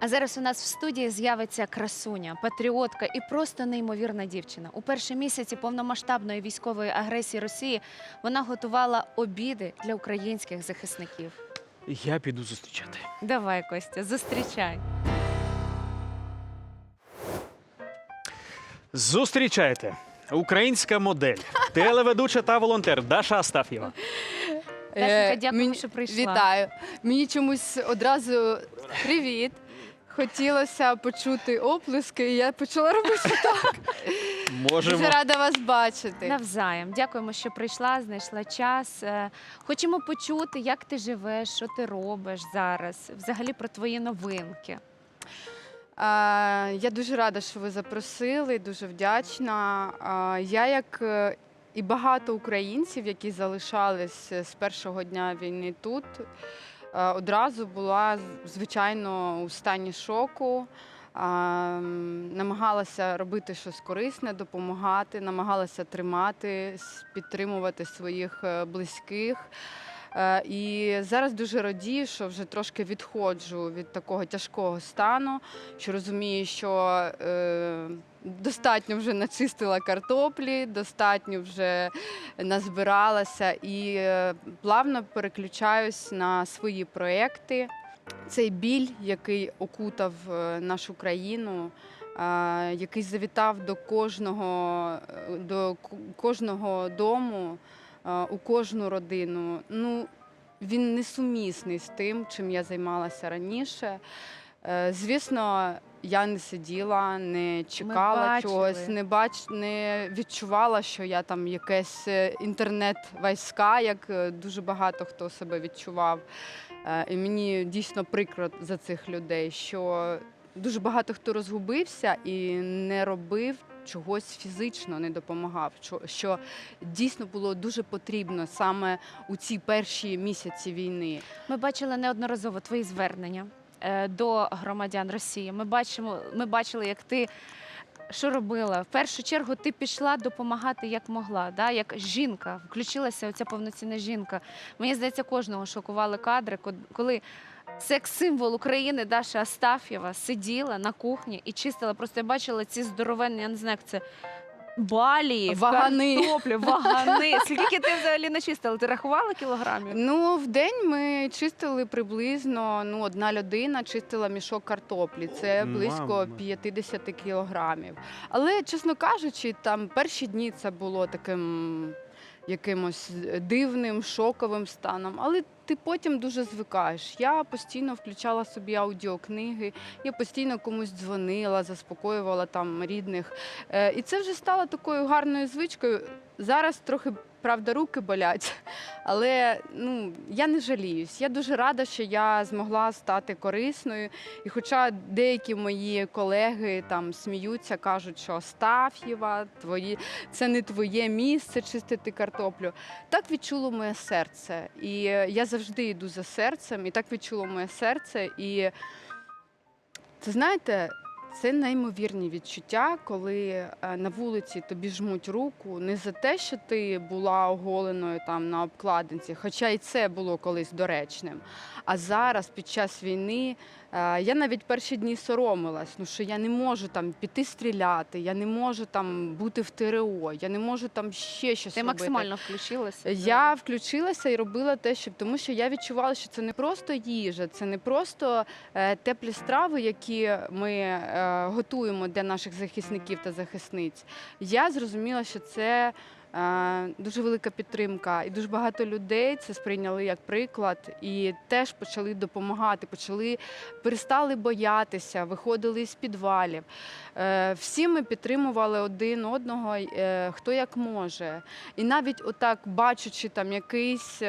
А зараз у нас в студії з'явиться красуня, патріотка і просто неймовірна дівчина. У перші місяці повномасштабної військової агресії Росії вона готувала обіди для українських захисників. Я піду зустрічати. Давай, Костя, зустрічай. Зустрічайте. Українська модель, телеведуча та волонтер Даша Астаф'єва. Дашенька, Е, дякую, що прийшла. Вітаю. Мені чомусь одразу привіт. Хотілося почути оплески, і я почала робити так. Можемо. Дуже рада вас бачити. Навзаєм. Дякуємо, що прийшла, знайшла час. Е, Хочемо почути, як ти живеш, що ти робиш зараз, взагалі про твої новинки. А, я дуже рада, що ви запросили, дуже вдячна. А, я, як е, і багато українців, які залишались з першого дня війни тут, одразу була звичайно у стані шоку. Намагалася робити щось корисне, допомагати, намагалася тримати, підтримувати своїх е, близьких. Е, І зараз дуже радію, що вже трошки відходжу від такого тяжкого стану, що розумію, що е, достатньо вже начистила картоплі, достатньо вже назбиралася і е, плавно переключаюсь на свої проекти. Цей біль, який окутав нашу країну, який завітав до кожного, до кожного дому, у кожну родину. Ну, він несумісний з тим, чим я займалася раніше. Е, Звісно, я не сиділа, не чекала чогось, не бач, не відчувала, що я там якесь е, інтернет-війська, як е, дуже багато хто себе відчував. Е, І мені дійсно прикро за цих людей, що дуже багато хто розгубився і не робив чогось фізично, не допомагав. що- дійсно було дуже потрібно саме у ці перші місяці війни. Ми бачили неодноразово твої звернення е, до громадян Росії. Ми бачимо, ми бачили, як ти. Що робила? В першу чергу ти пішла допомагати як могла, да? як жінка, включилася оця повноцінна жінка. Мені здається, кожного шокували кадри, ко- коли секс-символ України Даша Астаф'єва сиділа на кухні і чистила. Просто я бачила ці здоровенні, я не знаю, як це балії, Вагани. картоплю, вагани. Скільки ти взагалі начистила? Ти рахувала кілограмів? Ну, в день ми чистили приблизно ну, одна людина чистила мішок картоплі. Це близько Мама. 50 кілограмів. Але, чесно кажучи, там перші дні це було таким якимось дивним, шоковим станом. Але ти потім дуже звикаєш. Я постійно включала собі аудіокниги, я постійно комусь дзвонила, заспокоювала там рідних. Е, І це вже стало такою гарною звичкою. Зараз трохи, правда, руки болять, але ну, я не жаліюсь. Я дуже рада, що я змогла стати корисною. І хоча деякі мої колеги там сміються, кажуть, що Астаф'єва, твої це не твоє місце чистити картоплю. Так відчуло моє серце. І е, я завжди йду за серцем, і так відчуло моє серце. І це знаєте. Це неймовірні відчуття, коли е, на вулиці тобі жмуть руку не за те, що ти була оголеною там на обкладинці, хоча і це було колись доречним. А зараз, під час війни, я навіть перші дні соромилась, ну що я не можу там піти стріляти, я не можу там бути в ТРО, я не можу там ще щось Ти робити. максимально включилася. Я включилася і робила те, щоб тому що я відчувала, що це не просто їжа, це не просто е, теплі страви, які ми е, готуємо для наших захисників та захисниць. Я зрозуміла, що це. Е, Дуже велика підтримка, і дуже багато людей це сприйняли як приклад, і теж почали допомагати, почали перестали боятися, виходили з підвалів. Е, Всі ми підтримували один одного, е, хто як може. І навіть отак, бачачи там якийсь.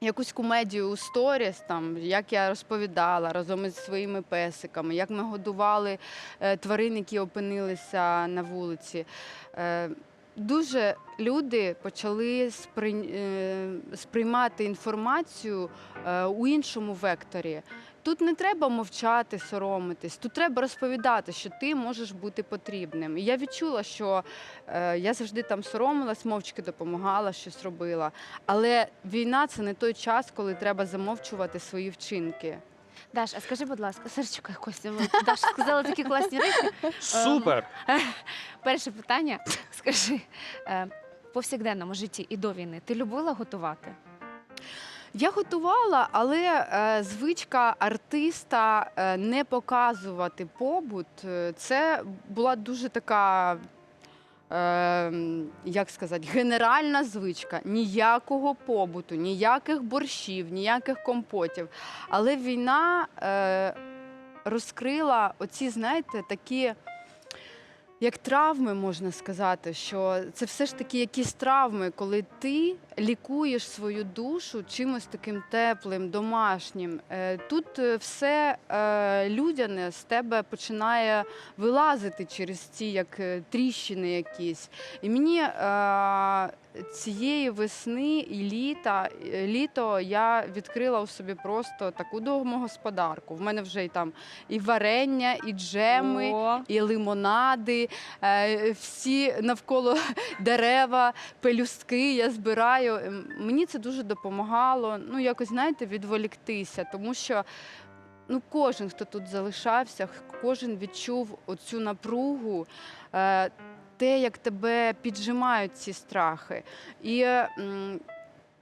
Якусь комедію у сторіс, там як я розповідала разом із своїми песиками, як ми годували тварин, які опинилися на вулиці. Дуже люди почали е, сприймати інформацію е, у іншому векторі. Тут не треба мовчати, соромитись, тут треба розповідати, що ти можеш бути потрібним. І я відчула, що е, я завжди там соромилась, мовчки допомагала, щось робила. Але війна це не той час, коли треба замовчувати свої вчинки. Даш, а скажи, будь ласка, Серчука, Костя, ви, Даш сказала такі класні речі. Супер! Перше питання. Скажи, е, в повсякденному житті і до війни ти любила готувати? Я готувала, але е, звичка артиста е, не показувати побут, е, це була дуже така. Е, Як сказати, генеральна звичка. Ніякого побуту, ніяких борщів, ніяких компотів. Але війна е, розкрила оці, знаєте, такі як травми, можна сказати, що це все ж таки якісь травми, коли ти лікуєш свою душу чимось таким теплим, домашнім. Е, Тут е, все е, людяне з тебе починає вилазити через ці як тріщини якісь. І мені цієї весни і літа, е, літо я відкрила у собі просто таку домогосподарку. В мене вже і там і варення, і джеми О, і лимонади, е, всі навколо дерева, пелюстки я збираю. Мені це дуже допомагало. Ну, якось, знаєте, відволіктися, тому що. Ну, кожен, хто тут залишався, кожен відчув оцю напругу, е, те, як тебе піджимають ці страхи. І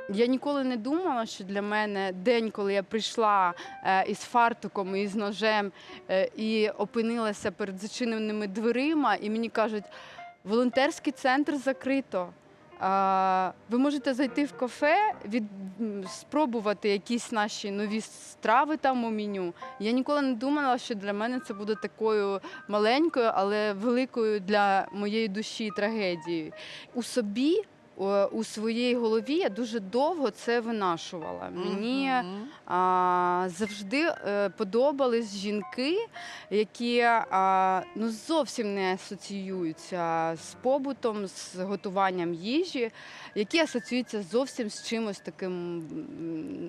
я ніколи не думала, що для мене день, коли я прийшла е, із фартуком і з ножем е, і опинилася перед зачиненими дверима, і мені кажуть, волонтерський центр закрито. Ви можете зайти в кафе, від, спробувати якісь наші нові страви там у меню. Я ніколи не думала, що для мене це буде такою маленькою, але великою для моєї душі трагедією. У собі, у своїй голові я дуже довго це винашувала. Мені мгм. а, завжди е, подобались жінки, які а, ну, зовсім не асоціюються з побутом, з готуванням їжі, які асоціюються зовсім з чимось таким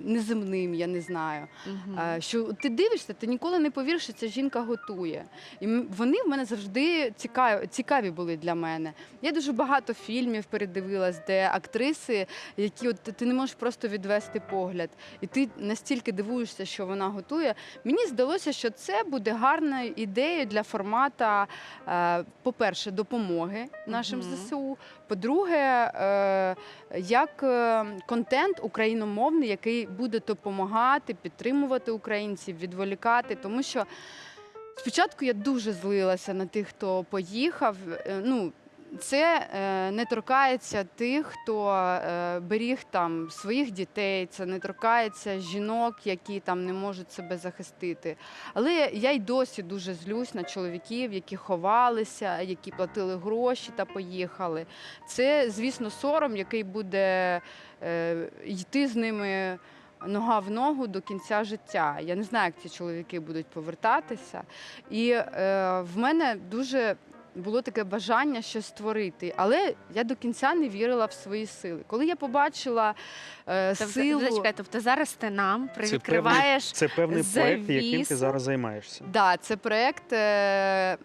неземним, я не знаю. Мгм. Е, Що ти дивишся, ти ніколи не повіриш, що ця жінка готує. І вони в мене завжди цікаві, цікаві були для мене. Я дуже багато фільмів передивилась, де актриси, які от ти не можеш просто відвести погляд, і ти настільки дивуєшся, що вона готує. Мені здалося, що це буде гарною ідеєю для формата, е, по-перше, допомоги нашим Мгм. ЗСУ. По-друге, е, як е, контент україномовний, який буде допомагати, підтримувати українців, відволікати, тому що. Спочатку я дуже злилася на тих, хто поїхав. Ну, це е, не торкається тих, хто е, беріг там своїх дітей, це не торкається жінок, які там не можуть себе захистити. Але я й досі дуже злюсь на чоловіків, які ховалися, які платили гроші та поїхали. Це, звісно, сором, який буде е, йти з ними. Нога в ногу до кінця життя. Я не знаю, як ці чоловіки будуть повертатися. І е, в мене дуже було таке бажання щось створити, але я до кінця не вірила в свої сили. Коли я побачила е, Тобто, силу, зачекай, тобто зараз ти нам певний- привідкриваєш Це певний проект, яким ти зараз займаєшся. да, це проект. Е,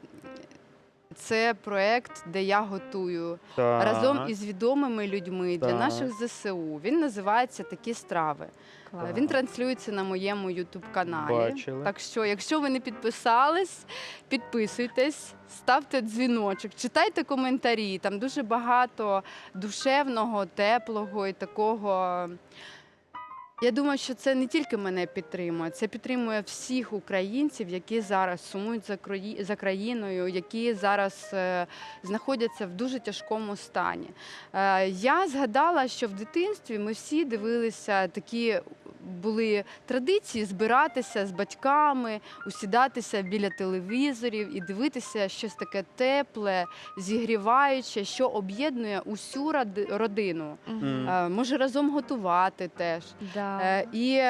це проект, де я готую Так. разом із відомими людьми для Так. наших ЗСУ. Він називається Такі страви. Клас. Він транслюється на моєму ютуб каналі. Бачили. Так що, якщо ви не підписались, підписуйтесь, ставте дзвіночок, читайте коментарі. Там дуже багато душевного, теплого і такого. Я думаю, що це не тільки мене підтримує, це підтримує всіх українців, які зараз сумують за краї- за країною, які зараз е, знаходяться в дуже тяжкому стані. Е, я згадала, що в дитинстві ми всі дивилися такі. Були традиції збиратися з батьками, усідатися біля телевізорів і дивитися щось таке тепле, зігріваюче, що об'єднує усю родину. Е, Може разом готувати теж. Да. Е, і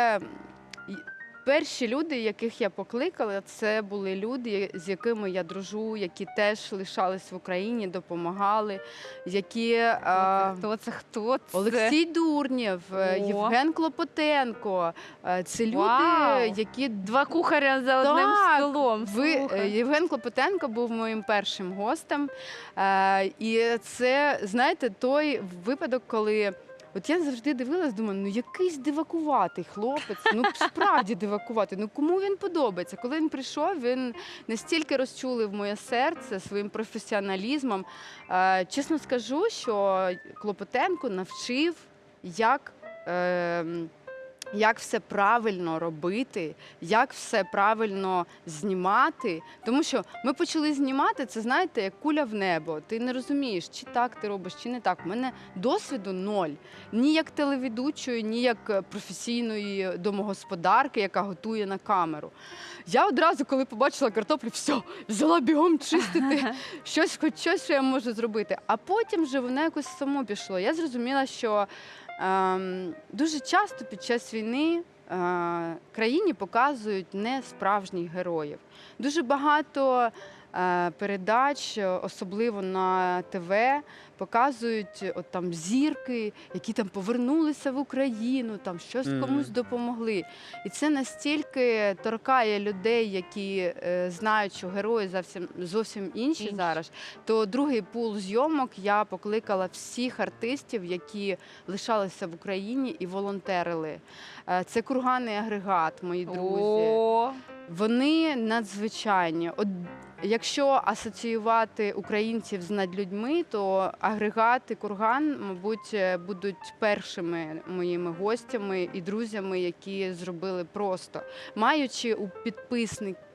перші люди, яких я покликала, це були люди, з якими я дружу, які теж лишались в Україні, допомагали, які е, Хто це? Хто це? Олексій Дурнєв. Євген Клопотенко. Е, Це люди, Вау. які Два кухаря за одним Так, столом. ви, е, Євген Клопотенко був моїм першим гостем. Е, І це, знаєте, той випадок, коли От я завжди дивилась, думаю, ну якийсь дивакуватий хлопець, ну справді дивакуватий. Ну кому він подобається? Коли він прийшов, він настільки розчулив моє серце своїм професіоналізмом. Е, чесно скажу, що Клопотенко навчив, як. Е, як все правильно робити, як все правильно знімати. Тому що ми почали знімати це, знаєте, як куля в небо. Ти не розумієш, чи так ти робиш, чи не так. У мене досвіду ноль. Ні як телеведучої, ні як е, професійної домогосподарки, яка готує на камеру. Я одразу, коли побачила картоплю, все, взяла бігом чистити щось, хоч щось, що я можу зробити. А потім вже воно якось само пішло. Я зрозуміла, що дуже часто під час війни е, країні показують не справжніх героїв. Дуже багато е, передач, е, особливо на ТВ, показують от там зірки, які там повернулися в Україну, там щось комусь допомогли. І це настільки торкає людей, які е, знають, що герої зовсім зовсім інші, Інші. зараз. То другий пул зйомок я покликала всіх артистів, які лишалися в Україні і волонтерили. Е, Це курганний агрегат, мої друзі. О, Вони надзвичайні. От якщо асоціювати українців з надлюдьми, то агрегат і курган, мабуть, е, будуть першими моїми гостями і друзями, які зробили просто, маючи у підписниках.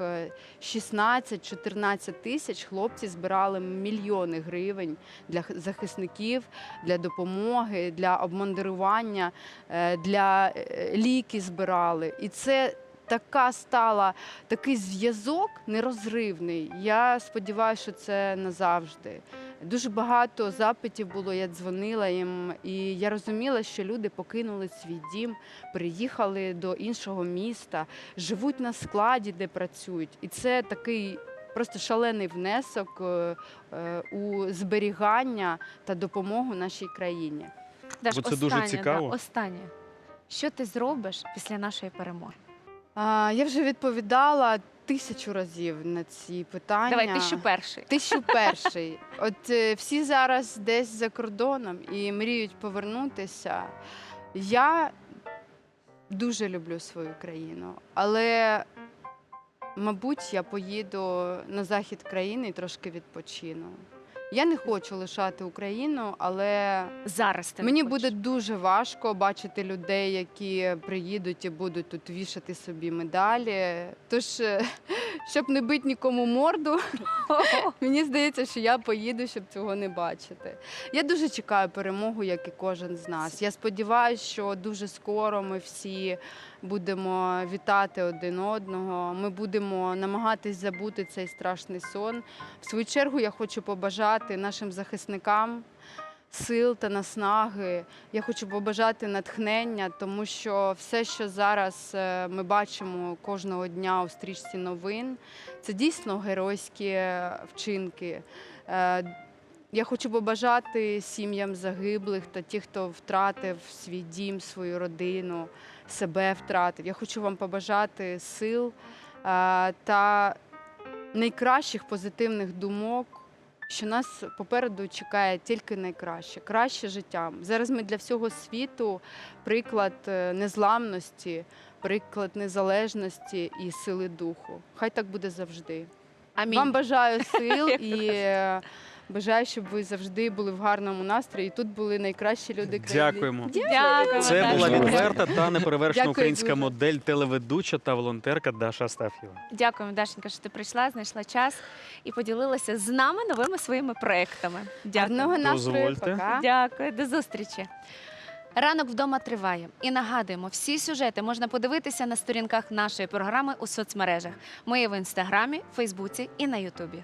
е, 16-14 тисяч хлопці збирали мільйони гривень для захисників, для допомоги, для обмундирування, е, для ліки збирали. І це така стала такий зв'язок нерозривний. Я сподіваюся, що це назавжди. Дуже багато запитів було, я дзвонила їм, і я розуміла, що люди покинули свій дім, приїхали до іншого міста, живуть на складі, де працюють. І це такий просто шалений внесок е, е, у зберігання та допомогу нашій країні. Даш, Бо це дуже останнє, цікаво. Да, останнє. Що ти зробиш після нашої перемоги? А, я вже відповідала тисячу разів на ці питання. Давай, ти що перший. Тисячу перший. От е, всі зараз десь за кордоном і мріють повернутися. Я дуже люблю свою країну, але, мабуть, я поїду на захід країни і трошки відпочину. Я не хочу лишати Україну, але Зараз ти не Мені хочеш. буде дуже важко бачити людей, які приїдуть і будуть тут вішати собі медалі. Тож, щоб не бити нікому морду, мені здається, що я поїду, щоб цього не бачити. Я дуже чекаю перемогу, як і кожен з нас. Я сподіваюся, що дуже скоро ми всі будемо вітати один одного. Ми будемо намагатись забути цей страшний сон. В свою чергу я хочу побажати нашим захисникам сил та наснаги. Я хочу побажати натхнення, тому що все, що зараз е, ми бачимо кожного дня у стрічці новин, це дійсно геройські вчинки. Е, Я хочу побажати сім'ям загиблих та ті, хто втратив свій дім, свою родину, себе втратив. Я хочу вам побажати сил е, та найкращих позитивних думок що нас попереду чекає тільки найкраще, краще життя. Зараз ми для всього світу приклад е, незламності, приклад незалежності і сили духу. Хай так буде завжди. Амінь. Вам бажаю сил і бажаю, щоб ви завжди були в гарному настрої. І тут були найкращі люди країни. Дякуємо. Дякуємо. Це була відверта та неперевершена Дякую українська дуже. модель, телеведуча та волонтерка Даша Астафєва. Дякуємо, Дашенька, що ти прийшла, знайшла час і поділилася з нами новими своїми проектами. Дякую. Гарного настрою. Дозвольте. Пока. Дякую, до зустрічі. Ранок вдома триває. І нагадуємо, всі сюжети можна подивитися на сторінках нашої програми у соцмережах. Ми є в інстаграмі, Фейсбуці і на Ютубі.